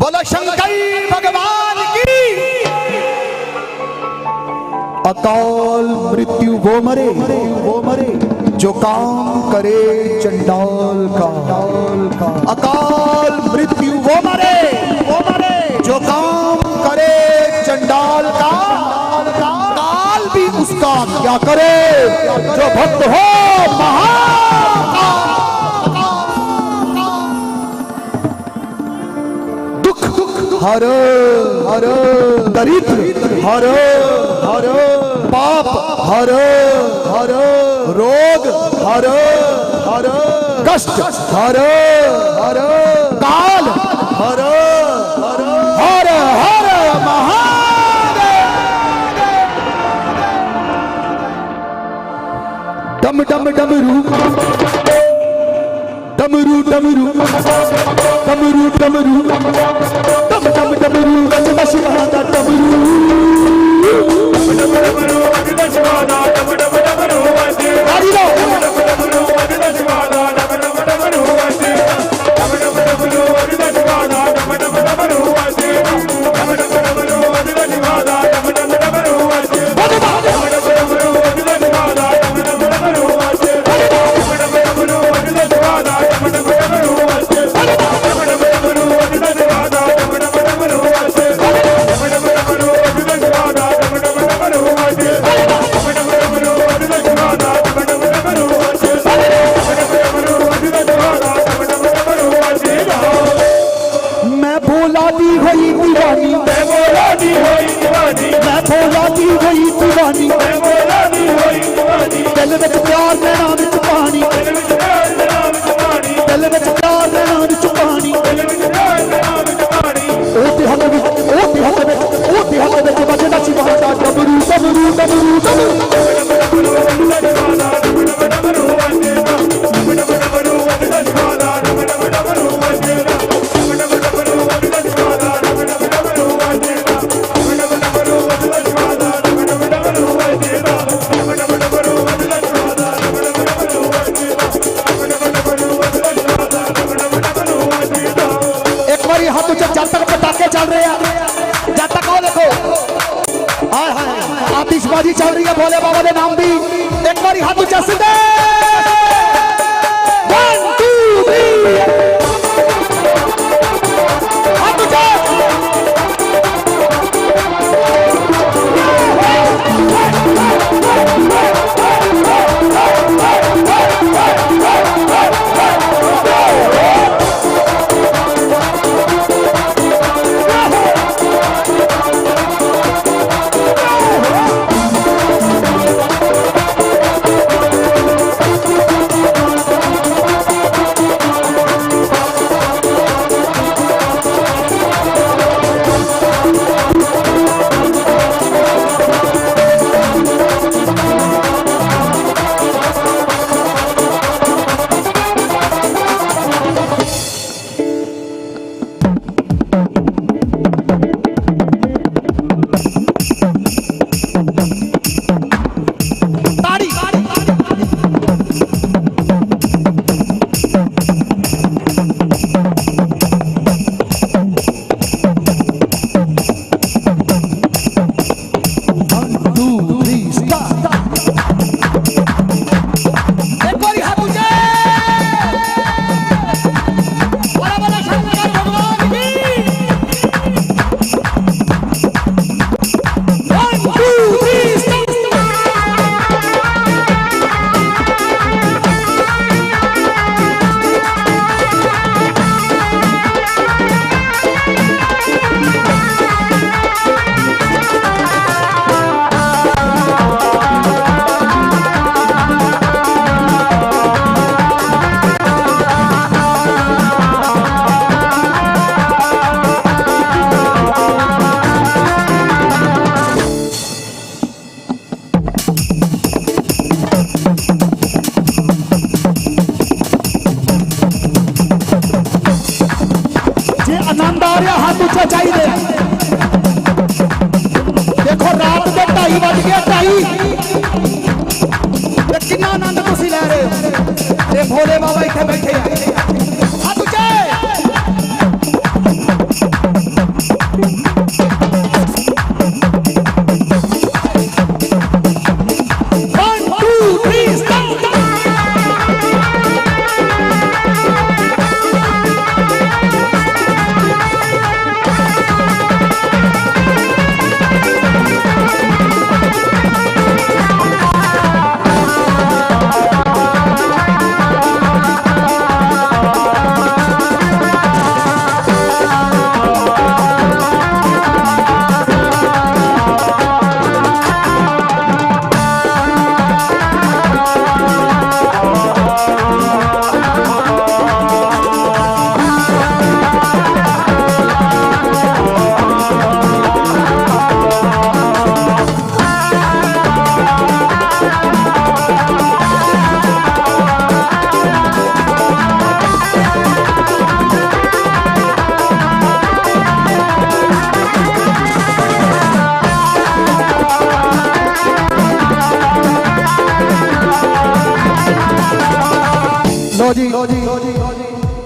बोलो शंकर भगवान की। अकाल मृत्यु वो मरे वो मरे, जो काम करे चंडाल का। अकाल मृत्यु वो मरे वो मरे, जो काम करे चंडाल का। काल भी उसका क्या करे, जो भक्त हो महा ਹਰ ਹਰ, ਦਰਿਦ, ਹਰ ਹਰ, ਪਾਪ, ਹਰ ਹਰ, ਰੋਗ, ਹਰ ਹਰ, ਕਸ਼ਟ, ਹਰ ਹਰ, ਕਾਲ, ਹਰ ਹਰ ਹਰ ਹਰ, ਮਹਾਦੇਵ। ਡਮ ਡਮ ਡਮ, ਰੂਪ। Damaru, tamaru. Damaru, Damaru, tamaru. Dam Damaru, tamaru. Damaru, Damaru, tamaru. Damaru, Damaru, tamaru. ਦਿਲ ਵਿੱਚ ਪਿਆਰ ਦੇ ਨਾਂ ਵਿੱਚ ਪਾਣੀ। ਦਿਲ ਵਿੱਚ ਪਿਆਰ ਦੇ ਨਾਂ ਵਿੱਚ ਪਾਣੀ ਦਿਲ ਵਿੱਚ ਪਿਆਰ ਦੇ ਨਾਂ ਵਿੱਚ ਪਾਣੀ। ਦਿਲ ਉਹ ਤੇ ਹੱਥ ਵਿੱਚ, ਉਹ ਤੇ ਹੱਥ ਵਿੱਚ, ਉਹ ਤੇ ਹੱਥ ਵਿੱਚ ਵੱਜਦਾ ਸੀ ਵਾਹ ਦਾ ਡਬਰੂ ਡਬਰੂ ਡਬਰੂ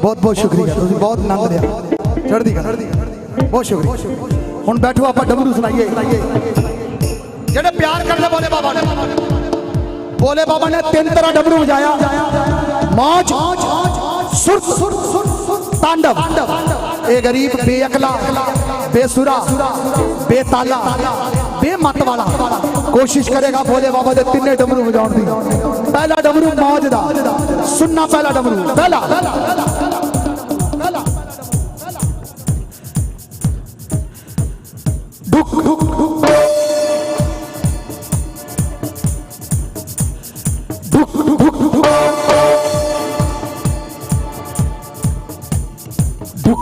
ਬਹੁਤ ਬਹੁਤ ਸ਼ੁਕਰੀਆ, ਤੁਸੀਂ ਬਹੁਤ ਆਨੰਦ ਲਿਆ। ਚੜ੍ਹਦੀ ਕਲਾ। ਬਹੁਤ ਸ਼ੁਕਰੀਆ। ਹੁਣ ਬੈਠੋ, ਆਪਾਂ ਡਬਰੂ ਸੁਣਾਈਏ। ਜਿਹੜੇ ਪਿਆਰ ਕਰਦੇ ਬੋਲੇ ਬਾਬਾ ਨੇ। ਬੋਲੇ ਬਾਬਾ ਨੇ ਤਿੰਨ ਤਰ੍ਹਾਂ ਡਬਰੂ ਵਜਾਇਆ। ਮੌਜ ਸੁਰਤ, ਤਾਂਡਵ। ਇਹ ਗਰੀਬ, ਬੇਅਕਲਾ, ਬੇਸੁਰਾ, ਬੇਤਾਲਾ, ਬੇਮਤ ਵਾਲਾ। ਕੋਸ਼ਿਸ਼ ਕਰੇਗਾ ਭੋਲੇ ਬਾਬਾ ਦੇ ਤਿੰਨੇ ਡਮਰੂ ਵਜਾਉਣ ਦੀ। ਪਹਿਲਾ ਡਮਰੂ ਮੌਜ ਦਾ। ਸੁਣਨਾ ਪਹਿਲਾ ਡਮਰੂ। ਪਹਿਲਾ।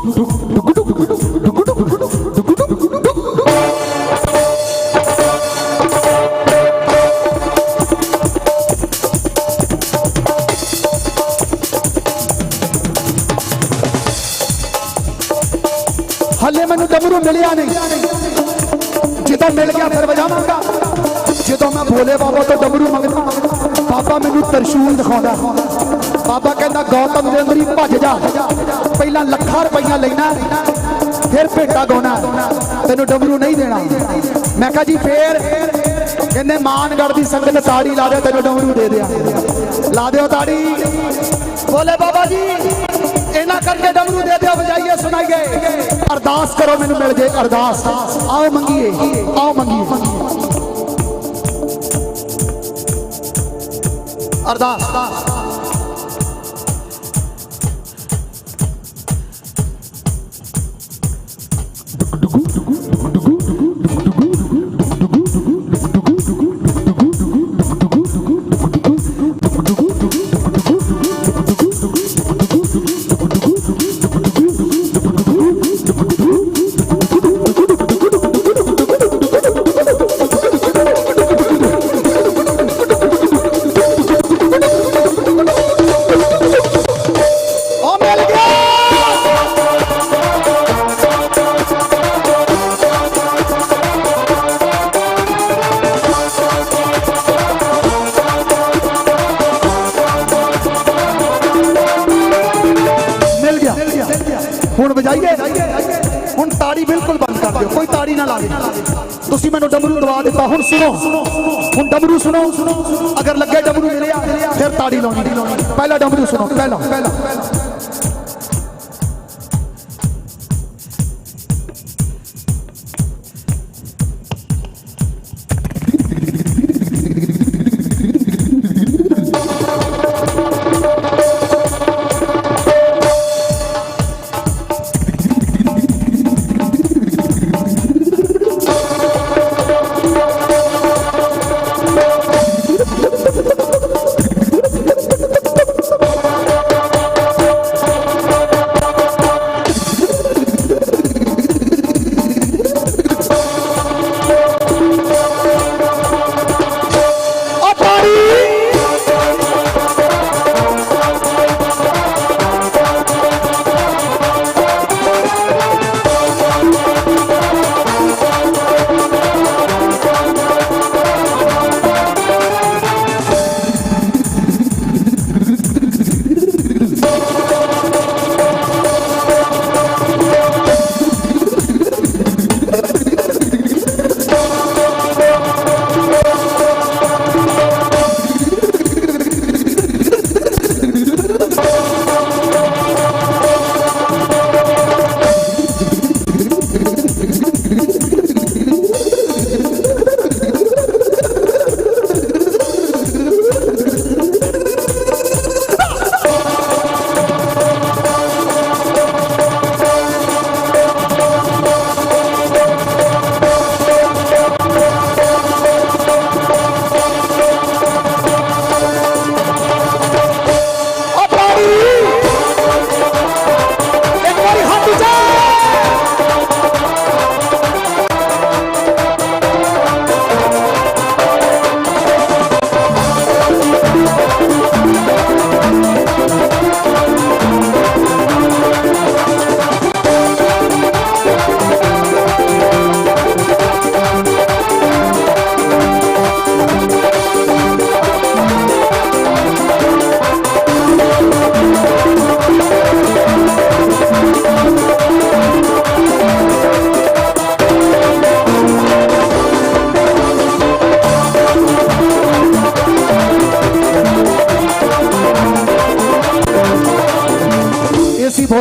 ਹੱਲੇ ਮੈਨੂੰ ਡਮਰੂ ਮਿਲਿਆ ਨਹੀਂ। ਜਦੋਂ ਮਿਲ ਗਿਆ ਫਿਰ ਵਜਾਵਾਂਗਾ। ਜਦੋਂ ਮੈਂ ਭੋਲੇ ਬਾਬਾ ਤੋਂ ਡਮਰੂ ਮੰਗਦਾ, ਬਾਬਾ ਮੈਨੂੰ ਤਰਸ਼ੂਲ ਦਿਖਾਉਂਦਾ। ਬਾਬਾ ਕਹਿੰਦਾ, ਗੌਤਮ ਦੇ ਅੰਦਰ ਭੱਜ ਜਾ। ਪਹਿਲਾਂ ਲੱਖਾਂ ਰੁਪਈਆ ਲੈਣਾ, ਫਿਰ ਭੇਟਾ ਗਾਉਣਾ। ਤੈਨੂੰ ਡਮਰੂ ਨਹੀਂ ਦੇਣਾ। ਮੈਂ ਕਿਹਾ, ਜੀ, ਫੇਰ ਕਹਿੰਦੇ ਮਾਨਗੜ ਦੀ ਸੰਗਤ ਤਾੜੀ ਲਾ ਦੇ ਤੈਨੂੰ ਡਮਰੂ ਦੇ ਦਿਆ। ਲਾ ਦਿਓ ਤਾੜੀ। ਬੋਲੇ ਬਾਬਾ ਜੀ, ਇਹਨਾਂ ਕਰਕੇ ਡਮਰੂ ਦੇ ਦਿਓ, ਵਜਾਈਏ, ਸੁਣਾਈਏ। ਅਰਦਾਸ ਕਰੋ, ਮੈਨੂੰ ਮਿਲ ਜੇ ਅਰਦਾਸ। ਆਓ ਮੰਗੀਏ ਆਓ ਮੰਗੀਏ। ਅਰਦਾਸ। ਸੁਣੋ। ਹੁਣ ਡਮਰੂ ਸੁਣੋ। ਅਗਰ ਲੱਗੇ ਡਮਰੂ ਮਿਲਿਆ ਫਿਰ ਤਾੜੀ ਲਾਉਣੀ। ਪਹਿਲਾਂ ਡਮਰੂ ਸੁਣੋ, ਪਹਿਲਾਂ।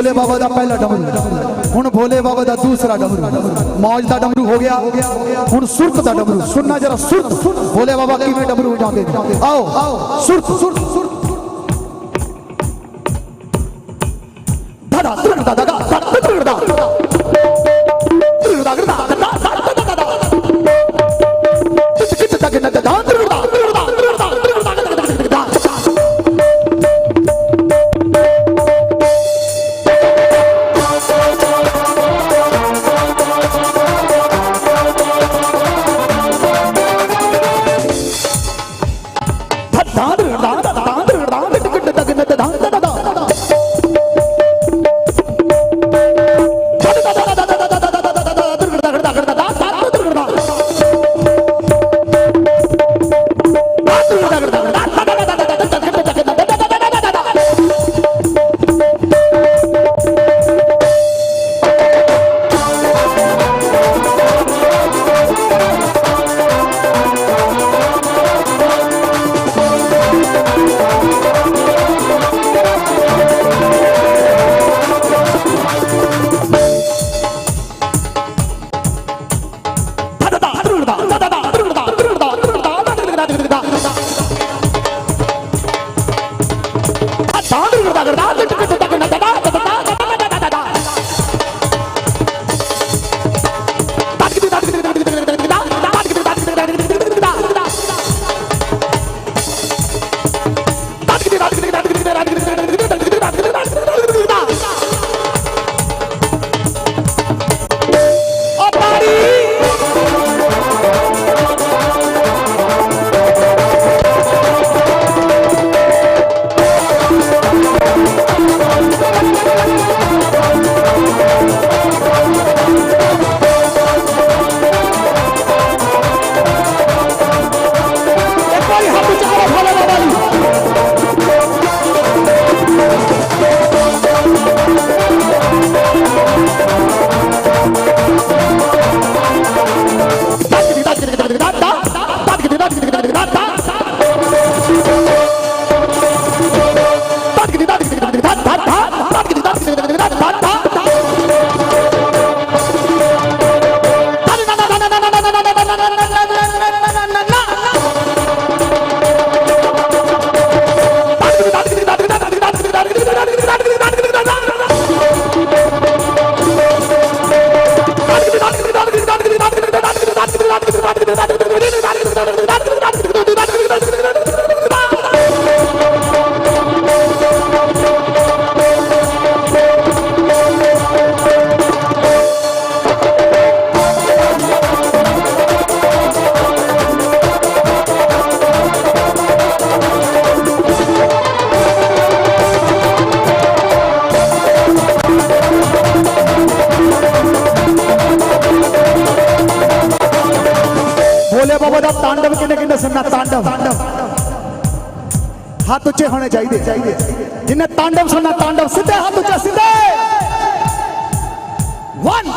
ਭੋਲੇ ਬਾਬਾ ਦਾ ਪਹਿਲਾ ਡਮਰੂ। ਹੁਣ ਭੋਲੇ ਬਾਬਾ ਦਾ ਦੂਸਰਾ ਡਮਰੂ। ਮੌਜ ਦਾ ਡਮਰੂ ਹੋ ਗਿਆ। ਹੁਣ ਸੁਰਤ ਦਾ ਡਮਰੂ। ਸੁਣਨਾ ਜਰਾ ਸੁਰਤ। ਭੋਲੇ ਬਾਬਾ ਕਿਵੇਂ ਡਮਰੂ ਵਜਾਉਂਦੇ ਨੇ? ਆਓ। ਸੁਰਤ ਸੁਰਤ ਧੜਾ ਧੜਾ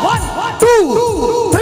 one, two.